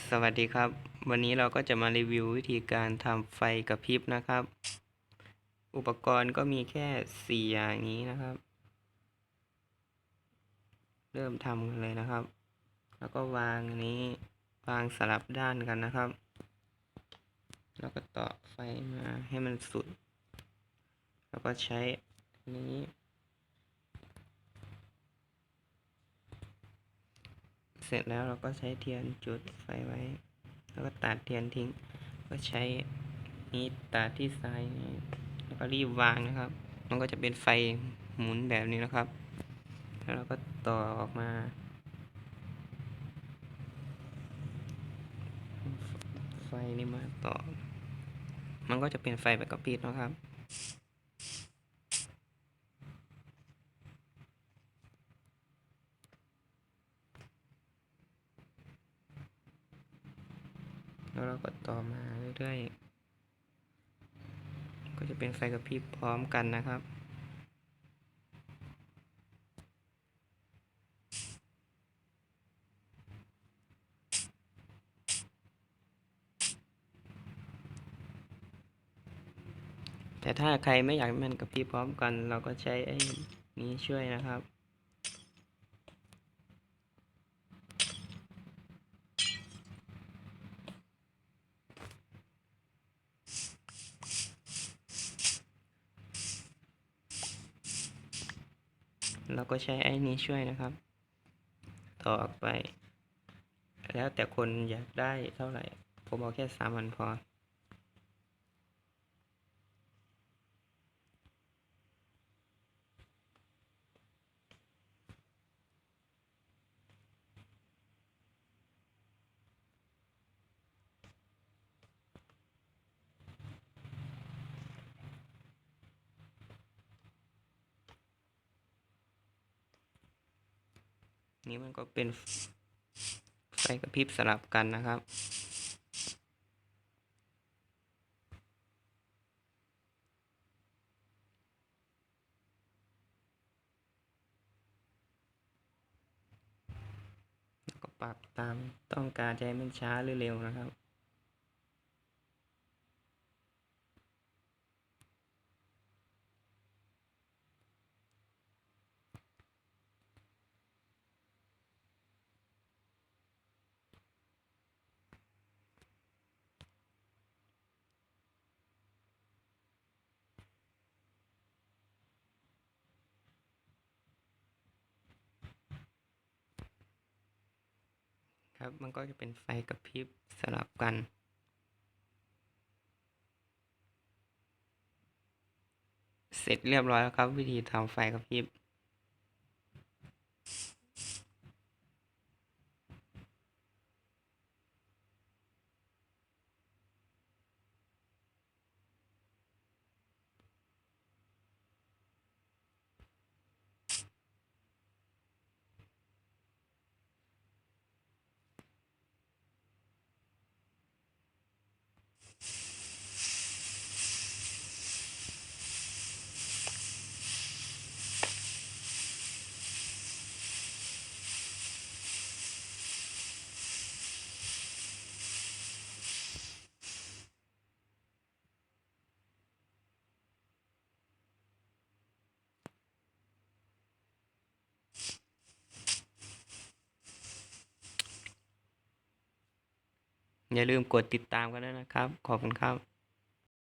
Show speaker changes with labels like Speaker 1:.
Speaker 1: สวัสดีครับ วันนี้เราก็จะมารีวิววิธีการทำไฟกระพริบนะครับ อุปกรณ์ก็มีแค่สี่อย่างนี้นะครับ เริ่มทำกันเลยนะครับ แล้วก็วางอันนี้วางสลับด้านกันนะครับ แล้วก็ต่อไฟมาให้มันสุด แล้วก็ใช้อันนี้ เส ร็จแล้วเราก็ใช้เทียนจุดไฟไว้ แล้วก็ตัดเทียนทิ้ง ก็ใช้นี้ตัดที่ซ้ายนี้แล้วก็รีบวางนะครับ มันก็จะเป็นไฟหมุนแบบนี้นะครับ แล้วเราก็ต่อออกมาไฟนี่มาต่อ มันก็จะเป็นไฟแบบกระพริบนะครับ แล้วเราก็ต่อมาเรื่อยๆ ก็จะเป็นไฟกระพริบพร้อมกันนะครับ แต่ถ้าใครไม่อยากให้มันกระพริบพร้อมกัน เราก็ใช้ไอ้นี้ช่วยนะครับ เราก็ใช้ไอ้นี้ช่วยนะครับ ต่อออกไป แล้วแต่คนอยากได้เท่าไหร่ ผมเอาแค่สามวันพอ นี่มันก็เป็นไฟกระพริบสลับกันนะครับแล้วก็ปรับตามต้องการใช้มันช้าหรือเร็วนะครับ ครับ มันก็จะเป็นไฟกระพริบสลับกัน เสร็จเรียบร้อยแล้วครับ วิธีทำไฟกระพริบ อย่าลืมกดติดตามกันด้วยนะครับ ขอบคุณครับ